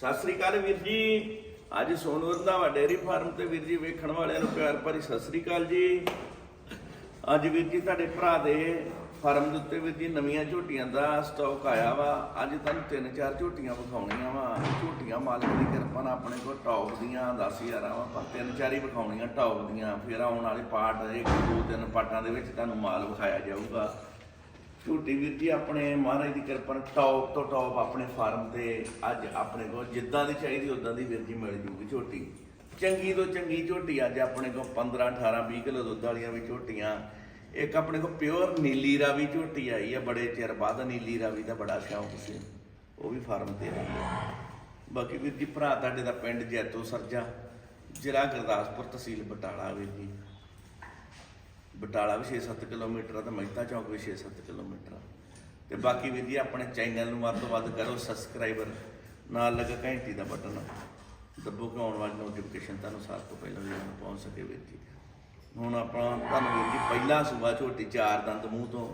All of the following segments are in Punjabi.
ਸਤਿ ਸ੍ਰੀ ਅਕਾਲ ਵੀਰ ਜੀ। ਅੱਜ ਸੋਨੂ ਰੰਧਾਵਾ ਡੇਅਰੀ ਫਾਰਮ ਤੇ ਵੀਰ ਜੀ ਵੇਖਣ ਵਾਲਿਆਂ ਨੂੰ ਪਿਆਰ ਭਰੀ ਸਤਿ ਸ੍ਰੀ ਅਕਾਲ ਜੀ। ਅੱਜ ਵੀਰ ਜੀ ਤੁਹਾਡੇ ਭਰਾ ਦੇ ਫਾਰਮ ਦੇ ਉੱਤੇ ਵੀਰ ਜੀ ਨਵੀਆਂ ਝੋਟੀਆਂ ਦਾ ਸਟਾਕ ਆਇਆ ਵਾ। ਅੱਜ ਤੁਹਾਨੂੰ ਤਿੰਨ ਚਾਰ ਝੋਟੀਆਂ ਵਿਖਾਉਣੀਆਂ ਵਾ। ਝੋਟੀਆਂ ਮਾਲਕ ਦੀ ਕਿਰਪਾ ਨਾਲ ਆਪਣੇ ਕੋਲ ਟੌਪ ਦੀਆਂ 10000 ਵਾ। ਪਰ ਤਿੰਨ ਚਾਰ ਹੀ ਵਿਖਾਉਣੀਆਂ ਟੌਪ ਦੀਆਂ। ਫਿਰ ਆਉਣ ਵਾਲੇ ਪਾਰਟ ਇੱਕ, ਦੋ, ਤਿੰਨ ਪਾਰਟਾਂ ਦੇ ਵਿੱਚ ਤੁਹਾਨੂੰ ਮਾਲ ਵਿਖਾਇਆ ਜਾਊਗਾ। ਝੂਟੀ ਵੀਰ ਜੀ, ਆਪਣੇ ਮਹਾਰਾਜ ਦੀ ਕਿਰਪਾ ਨਾਲ ਟੌਪ ਤੋਂ ਟੌਪ ਆਪਣੇ ਫਾਰਮ ਤੇ ਅੱਜ ਆਪਣੇ ਕੋਲ ਜਿੱਦਾਂ ਦੀ ਚਾਹੀਦੀ ਉਦਾਂ ਦੀ ਵੀਰ ਜੀ ਮਿਲ ਜੂਗੀ ਝੋਟੀ। ਚੰਗੀ ਤੋਂ ਚੰਗੀ ਝੋਟੀ, ਅੱਜ ਆਪਣੇ ਕੋਲ 15 18 20 ਕਿਲੋ ਦੁੱਧ ਵਾਲੀਆਂ ਵੀ ਝੋਟੀਆਂ। ਇੱਕ ਆਪਣੇ ਕੋਲ ਪਿਓਰ ਨੀਲੀ ਰਾਵੀ ਝੋਟੀ ਆਈ ਆ, ਬੜੇ ਚਿਰ ਬਾਅਦ ਨੀਲੀ ਰਾਵੀ ਦਾ ਬੜਾ ਸ਼ੌਂਕ ਸੀ। ਉਹ ਵੀ ਫਾਰਮ ਤੇ ਆਈ ਆ। ਬਾਕੀ ਵੀਰ ਜੀ, ਭਰਾ ਤੁਹਾਡੇ ਦਾ ਪਿੰਡ ਜੈਤੋ ਸਰਜਾ, ਜ਼ਿਲ੍ਹਾ ਗੁਰਦਾਸਪੁਰ ਤਹਿਸੀਲ ਬਟਾਲਾ ਵੀਰ ਜੀ। ਬਟਾਲਾ ਵੀ 6-7 ਕਿਲੋਮੀਟਰ ਆ ਤੇ ਮਹਿਤਾ ਚੌਕ ਵੀ 6-7 ਕਿਲੋਮੀਟਰ ਆ। ਤੇ ਬਾਕੀ ਵੀਰ ਜੀ ਆਪਣੇ ਚੈਨਲ ਨੂੰ ਵੱਧ ਤੋਂ ਵੱਧ ਕਰੋ ਸਬਸਕ੍ਰਾਈਬਰ ਨਾਲ ਲੱਗਾ ਘੰਟੀ ਦਾ ਬਟਨ। ਦੱਬੋ ਕਿ ਆਉਣ ਵਾਲੀ ਨੋਟੀਫਿਕੇਸ਼ਨ ਤੁਹਾਨੂੰ ਸਾਰ ਤੋਂ ਪਹਿਲਾਂ ਵੀ ਪਹੁੰਚ ਸਕੇ ਵੀਰ ਜੀ। ਹੁਣ ਆਪਾਂ ਤੁਹਾਨੂੰ ਵੀਰ ਜੀ ਪਹਿਲਾ ਸੂਬਾ ਝੋਟੀ ਚਾਰ ਦੰਦ ਮੂੰਹ ਤੋਂ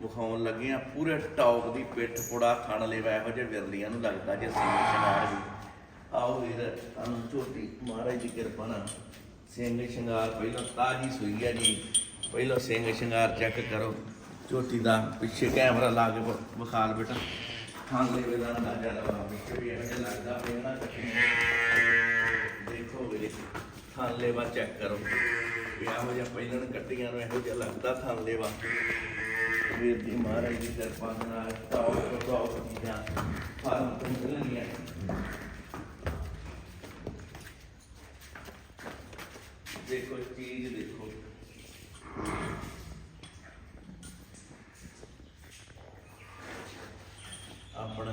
ਵਿਖਾਉਣ ਲੱਗੇ ਆ ਪੂਰੇ ਟੌਪ ਦੀ ਪਿੱਠ ਪੁੜਾ ਖਾਣ ਲਈ ਇਹੋ ਜਿਹੇ ਵਿਰਲੀਆਂ ਨੂੰ ਲੱਗਦਾ ਜੇ ਸਿੰਘ ਸ਼ਿੰਗਾਰ ਵੀ। ਆਓ ਵੀਰ, ਤੁਹਾਨੂੰ ਝੋਟੀ ਮਹਾਰਾਜ ਦੀ ਕਿਰਪਾ ਨਾਲ ਸਿੰਘ ਸ਼ਿੰਗਾਰ ਪਹਿਲਾਂ ਤਾਜੀ ਸੂਈ ਹੈ ਜੀ। ਪਹਿਲਾਂ ਸਿੰਘ ਸ਼ਿੰਗਾਰ ਚੈੱਕ ਕਰੋ। ਝੋਟੀ ਦਾ ਪਿੱਛੇ ਕੈਮਰਾ ਲਾ ਕੇ ਵਿ- ਵਿਖਾ ਲ ਬੇਟਾ। ਹਾਂ ਲੈ ਵੇਲਾ ਨਾ ਲਵਾ ਪਿੱਛੇ ਵੀ ਇਹੋ ਲੱਗਦਾ ਪਹਿਲਾਂ ਦੇਖੋ ਵੀਰੇ ਥਾਂ ਚੈੱਕ ਕਰੋ। ਵੀ ਇਹੋ ਜਿਹਾ ਪਹਿਲਾਂ ਕੱਟੀਆਂ ਨੂੰ ਇਹੋ ਜਿਹਾ ਲੱਗਦਾ ਥਾਂ ਲੈਵਾ ਵੀਰ ਦੀ ਮਹਾਰਾਜ ਦੀ ਕਿਰਪਾ ਨਾਲ ਟੌਪ ਤੋਂ ਟੌਪ ਫਾਰਮ ਤੋਂ ਮਿਲਣਗੀਆਂ ਦੇਖੋ ਚੀਜ਼ ਦੇਖੋ ਆਪਣਾ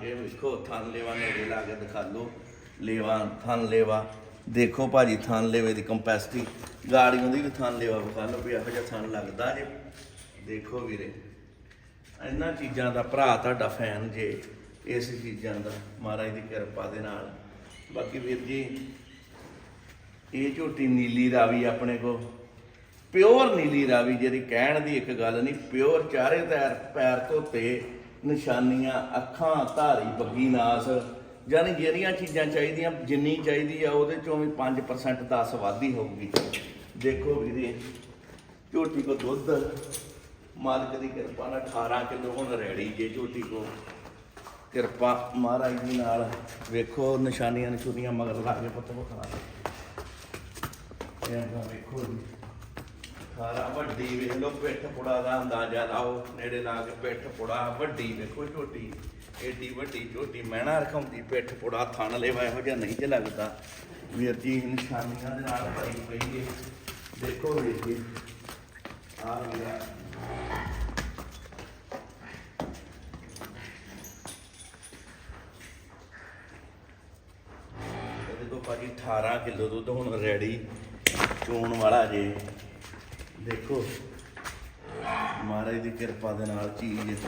ਆਣ ਕੇ ਵੇਖੋ, ਥਣ ਲੇਵਾ ਨੇੜੇ ਲਾ ਕੇ ਦਿਖਾ ਲਓ। ਲੇਵਾ, ਥਣ ਲੇਵਾ। ਦੇਖੋ ਭਾਜੀ, ਥਣ ਲੇਵੇ ਦੀ ਕੰਪੈਸਿਟੀ ਗਾੜੀਆਂ ਦੀ ਵੀ ਥਣ ਲੇਵਾ ਵਿਖਾ ਲਓ ਵੀ ਇਹੋ ਜਿਹਾ ਥਣ ਲੱਗਦਾ ਜੇ। ਦੇਖੋ ਵੀਰੇ, ਇਹਨਾਂ ਚੀਜ਼ਾਂ ਦਾ ਭਰਾ ਤੁਹਾਡਾ ਫੈਨ ਜੇ, ਇਸ ਚੀਜ਼ਾਂ ਦਾ। ਮਹਾਰਾਜ ਦੀ ਕਿਰਪਾ ਦੇ ਨਾਲ। ਬਾਕੀ ਵੀਰ ਜੀ, ਇਹ ਝੋਟੀ ਨੀਲੀ ਰਾਵੀ ਆਪਣੇ ਕੋ ਪਿਓਰ ਨੀਲੀ ਰਾਵੀ, ਜਿਹੜੀ ਕਹਿਣ ਦੀ ਇੱਕ ਗੱਲ ਨਹੀਂ, ਪਿਓਰ ਚਾਰੇ ਪੈਰ ਪੈਰ ਧੋਤੇ। ਨਿਸ਼ਾਨੀਆਂ, ਅੱਖਾਂ, ਧਾਰੀ, ਬੱਗੀ, ਨਾਸ। ਯਾਨੀ ਜਿਹੜੀਆਂ ਚੀਜ਼ਾਂ ਚਾਹੀਦੀਆਂ, ਜਿੰਨੀ ਚਾਹੀਦੀ ਆ, ਉਹਦੇ ਚੋਂ ਵੀ 5% 10 ਵਾਧੀ ਹੋਊਗੀ। ਦੇਖੋ ਵੀਰੇ, ਝੋਟੀ ਕੋ ਦੁੱਧ, ਮਾਲਕ ਦੀ ਕਿਰਪਾ ਨਾਲ 18 ਕਿਲੋ ਹੁਣ ਰੈਡੀ ਜੇ ਝੋਟੀ ਕੋ। ਕਿਰਪਾ ਮਹਾਰਾਜ ਜੀ ਨਾਲ ਵੇਖੋ, ਨਿਸ਼ਾਨੀਆਂ ਨਿਸ਼ੂਨੀਆਂ ਮਗਰ ਲਾ ਕੇ ਪੁੱਤ ਵਿਖਾ ਇਹ ਵੇਖੋ ਜੀ। ਸਾਰਾ ਵੱਡੀ ਵੇਖ ਲਓ, ਪਿੱਠ ਪੁੜਾ ਦਾ ਅੰਦਾਜ਼ਾ ਲਾਓ, ਨੇੜੇ ਲਾ ਕੇ ਪਿੱਠ ਪੁੜਾ ਵੱਡੀ ਵੇਖੋ ਝੋਟੀ ਏਡੀ ਵੱਡੀ ਝੋਟੀ ਮਹਿਣਾ ਰਖਾਉਂਦੀ ਪਿੱਠ ਪੁੜਾ, ਥਣ ਲੈਵਾ ਇਹੋ ਜਿਹਾ ਨਹੀਂ ਜੇ ਲੱਗਦਾ। ਵੀਰ ਜੀ ਨਿਸ਼ਾਨੀਆਂ ਦੇ ਨਾਲ ਭਰੀ ਪਈ ਏ। ਦੇਖੋ ਵੀਰ ਜੀ ਆ ਗਿਆ ਇਹਦੇ ਕੋਲ ਭਾਜੀ 18 ਕਿਲੋ ਦੁੱਧ ਹੁਣ ਰੈਡੀ, ਚੋਣ ਵਾਲਾ ਜੇ। ਦੇਖੋ, ਮਹਾਰਾਜ ਦੀ ਕਿਰਪਾ ਦੇ ਨਾਲ ਚੀਜ਼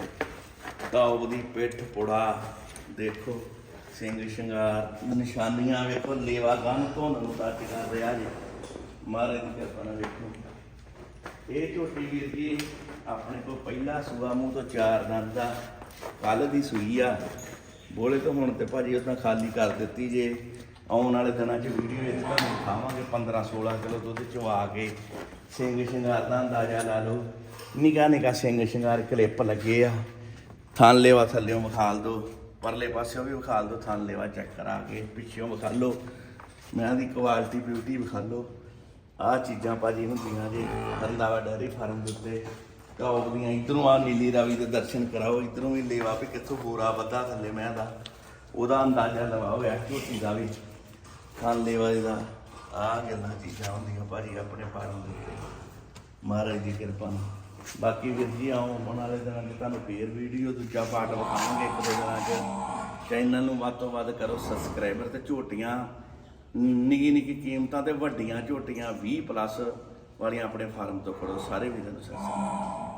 ਕਾਉਬ ਦੀ ਪਿੱਠ ਪੁੜਾ, ਦੇਖੋ, ਸਿੰਘ ਸ਼ਿੰਗਾਰ, ਨਿਸ਼ਾਨੀਆਂ ਵੇਖੋ, ਲੇਵਾ ਗੰਨ ਧੋਣ ਨੂੰ ਟੱਚ ਕਰ ਰਿਹਾ ਜੀ। ਮਹਾਰਾਜ ਦੀ ਕਿਰਪਾ ਨਾਲ ਵੇਖੋ। ਇਹ ਝੋਟੀ ਵੀਰ ਜੀ, ਆਪਣੇ ਕੋਲ ਪਹਿਲਾ ਸੂਆ ਮੂੰਹ ਤੋਂ ਚਾਰ ਦੰਦ ਦਾ ਕੱਲ ਦੀ ਸੂਈ ਆ। ਬੋਲੇ ਤਾਂ ਹੁਣ ਤੇ ਭਾਜੀ ਉਹ ਤਾਂ ਖਾਲੀ ਕਰ ਦਿੱਤੀ ਜੇ। ਆਉਣ ਵਾਲੇ ਦਿਨਾਂ 'ਚ ਵੀਡੀਓ ਵਿੱਚ ਤੁਹਾਨੂੰ ਦਿਖਾਵਾਂਗੇ 15 16 ਕਿਲੋ ਦੁੱਧ ਚਵਾ ਕੇ। ਸਿੰਘ ਸ਼ਿੰਗਾਰ ਦਾ ਅੰਦਾਜ਼ਾ ਲਾ ਲਓ। ਨਿਕਾ ਨਿਕਾ ਸਿੰਘ ਸ਼ਿੰਗਾਰ ਕਲਿੱਪ ਲੱਗੇ ਆ। ਥਣ ਲੇਵਾ ਥੱਲਿਓਂ ਵਿਖਾਲ ਦੋ ਪਰਲੇ ਪਾਸਿਓਂ ਵੀ ਵਿਖਾਲ ਦੋ ਥਣ ਲੇਵਾ ਚੈੱਕ ਕਰਾ ਕੇ ਪਿੱਛੋਂ ਵਿਖਾਲ ਲਓ। ਮੈਂ ਦੀ ਕੁਆਲਿਟੀ ਬਿਊਟੀ ਵਿਖਾਲ ਲਓ। ਆਹ ਚੀਜ਼ਾਂ ਭਾਜੀ ਹੁੰਦੀਆਂ ਜੀ ਰੰਦਾਵਾ ਡੈਰੀ ਫਾਰਮ ਦੇ ਉੱਤੇ। ਟੌਪ ਦੀਆਂ, ਇਧਰੋਂ ਆ ਨੀਲੀ ਰਾਵੀ ਦੇ ਦਰਸ਼ਨ ਕਰਾਓ। ਇਧਰੋਂ ਵੀ ਲੇਵਾ ਵੀ ਕਿੱਥੋਂ ਬੋਰਾ ਵੱਧਾ ਥੱਲੇ ਮੈਂ ਦਾ। ਉਹਦਾ ਅੰਦਾਜ਼ਾ ਲਵਾਓ ਐ ਦਾ ਵੀ ਖਾਨ ਲੇਵਾ ਦਾ ਆਹ ਗੱਲਾਂ ਚੀਜ਼ਾਂ ਹੁੰਦੀਆਂ ਭਾਜੀ ਆਪਣੇ ਫਾਰਮ ਦੇ ਉੱਤੇ। ਮਹਾਰਾਜ ਦੀ ਕਿਰਪਾ ਨਾਲ। ਬਾਕੀ ਵੀਰ ਜੀ ਆਓ ਆਉਣ ਵਾਲੇ ਦਿਨਾਂ 'ਚ ਤੁਹਾਨੂੰ ਫੇਰ ਵੀਡੀਓ, ਦੂਜਾ ਪਾਰਟ ਵਿਖਾਵਾਂਗੇ ਇੱਕ ਦੋ ਦਿਨਾਂ 'ਚ। ਚੈਨਲ ਨੂੰ ਵੱਧ ਤੋਂ ਵੱਧ ਕਰੋ ਸਬਸਕ੍ਰਾਈਬਰ ਤੇ ਝੋਟੀਆਂ। ਨਿੱਕੀ ਨਿੱਕੀ ਕੀਮਤਾਂ ਤੇ ਵੱਡੀਆਂ ਝੋਟੀਆਂ 20 ਪਲੱਸ ਵਾਲੀਆਂ ਆਪਣੇ ਫਾਰਮ ਤੋਂ ਫੜੋ। ਸਾਰੇ ਵੀਰਾਂ ਨੂੰ ਸਤਿ ਸ਼੍ਰੀ